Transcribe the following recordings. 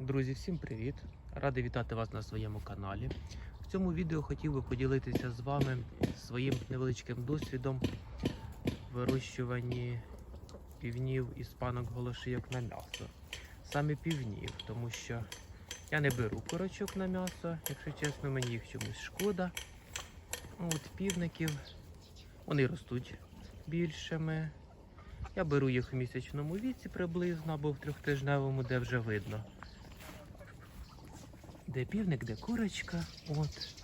Друзі, всім привіт! Радий вітати вас на своєму каналі. В цьому відео хотів би поділитися з вами своїм невеличким досвідом вирощуванні півнів і спанок голошийок на м'ясо. Саме півнів, тому що я не беру корочок на м'ясо, якщо чесно, мені їх чомусь шкода. От півників вони ростуть більшими. Я беру їх в місячному віці приблизно або в трьохтижневому, де вже видно. Де півник, де курочка. От.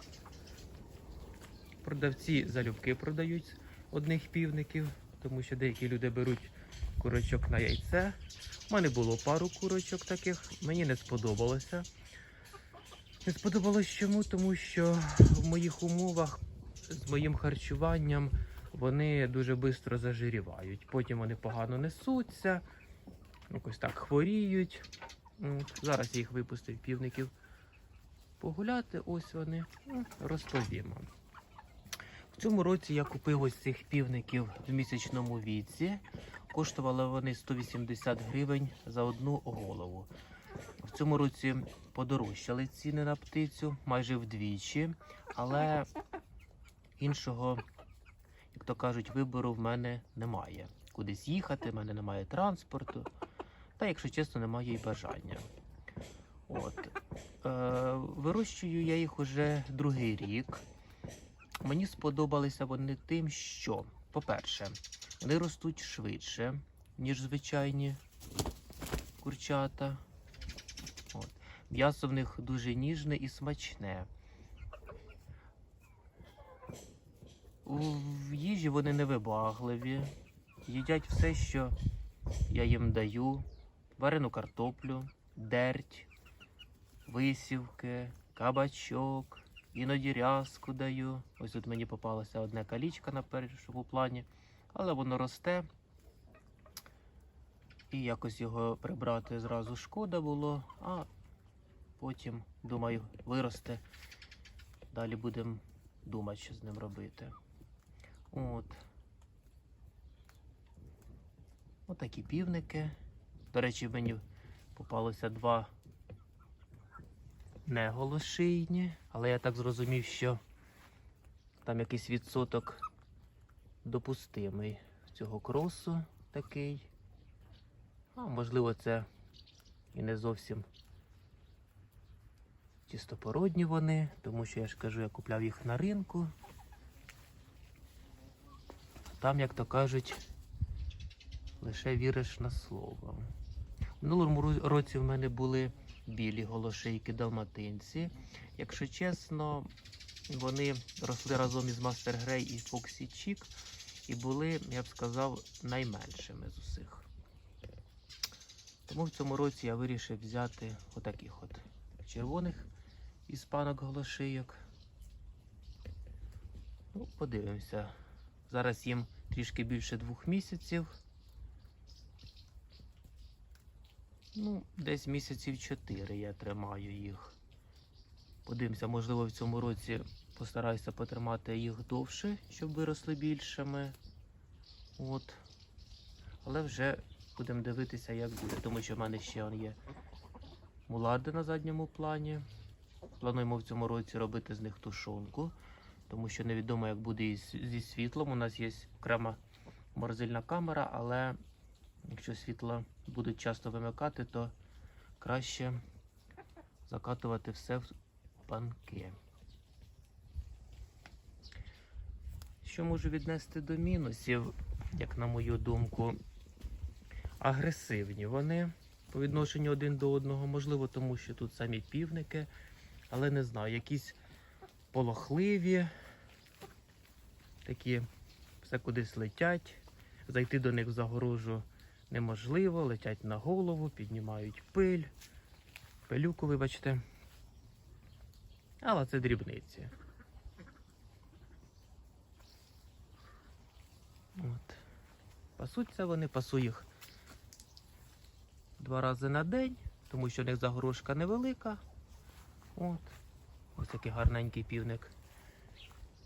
Продавці залюбки продають одних півників, тому що деякі люди беруть курочок на яйце. У мене було пару курочок таких, мені не сподобалося. Не сподобалось чому? Тому що в моїх умовах з моїм харчуванням вони дуже швидко зажирівають. Потім вони погано несуться, якось так хворіють. Зараз я їх випустив півників погуляти. Ось вони Ну, розповім. В цьому році я купив ось цих півників в місячному віці. Коштували вони 180 гривень за одну голову. В цьому році подорожчали ціни на птицю майже вдвічі, але іншого, як то кажуть, вибору в мене немає. Кудись їхати, в мене немає транспорту, та, якщо чесно, немає і бажання. От. Е, вирощую я їх уже другий рік. Мені сподобалися вони тим, що, по-перше, вони ростуть швидше, ніж звичайні курчата. М'ясо в них дуже ніжне і смачне. В їжі вони невибагливі, їдять все, що я їм даю: варену картоплю, дерть, висівки, кабачок, іноді рязку даю. Ось тут мені попалося одне калічка на першому плані, але воно росте. І якось його прибрати зразу шкода було, а потім, думаю, виросте. Далі будемо думати, що з ним робити. От. Отакі півники. До речі, мені попалося два не голошийні, але я так зрозумів, що там якийсь відсоток допустимий цього кросу такий. А можливо, це і не зовсім чистопородні вони, тому що я ж кажу, я купляв їх на ринку. Там, як то кажуть, лише віриш на слово. В минулому році в мене були білі голошейки далматинці. Якщо чесно, вони росли разом із Мастер Грей і Фоксі Чік і були, я б сказав, найменшими з усіх. Тому в цьому році я вирішив взяти отаких от червоних іспанок голошийок. Ну, подивимося. Зараз їм трішки більше двох місяців. Ну, десь місяців чотири я тримаю їх. Подивимося, можливо, в цьому році постараюся потримати їх довше, щоб виросли більшими. От. Але вже будемо дивитися, як буде, тому що в мене ще он є мулади на задньому плані. Плануємо в цьому році робити з них тушонку, тому що невідомо, як буде зі світлом. У нас є окрема морозильна камера, але якщо світло будуть часто вимикати, то краще закатувати все в банки. Що можу віднести до мінусів, як на мою думку, агресивні вони по відношенню один до одного. Можливо, тому що тут самі півники, але не знаю, якісь полохливі, такі все кудись летять. Зайти до них в загорожу неможливо, летять на голову, піднімають пиль, пилюку, вибачте. Але це дрібниці. От. Пасуться вони, пасу їх два рази на день, тому що в них загорожка невелика. От. Ось такий гарненький півник.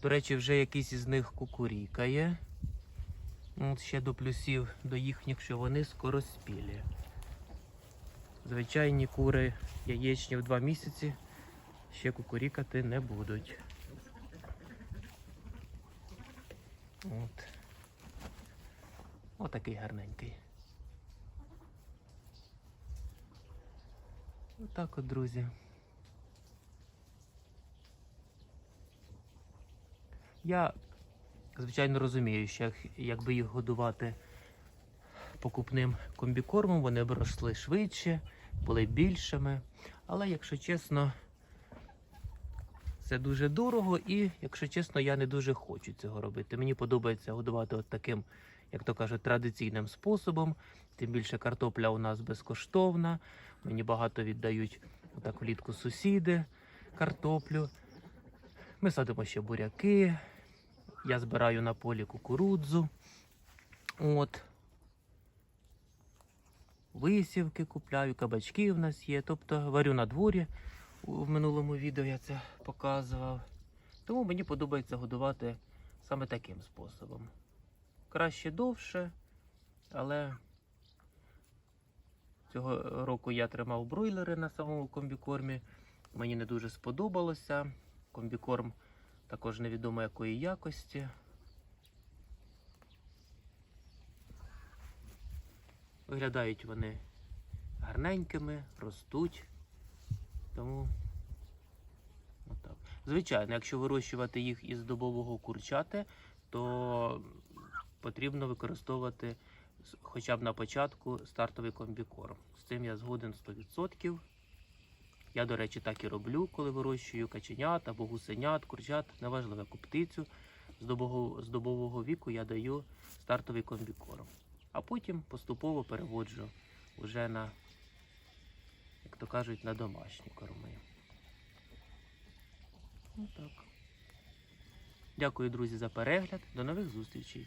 До речі, вже якийсь із них кукурікає. От ще до плюсів до їхніх, що вони скороспілі. Звичайні кури яєчні в два місяці ще кукурікати не будуть. От. Отакий гарненький. Отак от, друзі. Я, звичайно, розумію, що як- якби їх годувати покупним комбікормом, вони б росли швидше, були більшими. Але, якщо чесно, це дуже дорого і, якщо чесно, я не дуже хочу цього робити. Мені подобається годувати от таким, як то кажуть, традиційним способом. Тим більше картопля у нас безкоштовна. Мені багато віддають отак влітку сусіди картоплю. Ми садимо ще буряки. Я збираю на полі кукурудзу. От. Висівки купляю, кабачки в нас є. Тобто варю на дворі. В минулому відео я це показував. Тому мені подобається годувати саме таким способом. Краще довше, але цього року я тримав бройлери на самому комбікормі. Мені не дуже сподобалося. Комбікорм також невідомо якої якості. Виглядають вони гарненькими, ростуть. Тому отак. Звичайно, якщо вирощувати їх із добового курчати, то потрібно використовувати хоча б на початку стартовий комбікорм. З цим я згоден 100%. Я, до речі, так і роблю, коли вирощую каченят або гусенят, курчат, неважливо, яку птицю. З добового, з добового віку я даю стартовий комбікорм. А потім поступово переводжу вже на, як то кажуть, на домашні корми. Отак. Дякую, друзі, за перегляд. До нових зустрічей.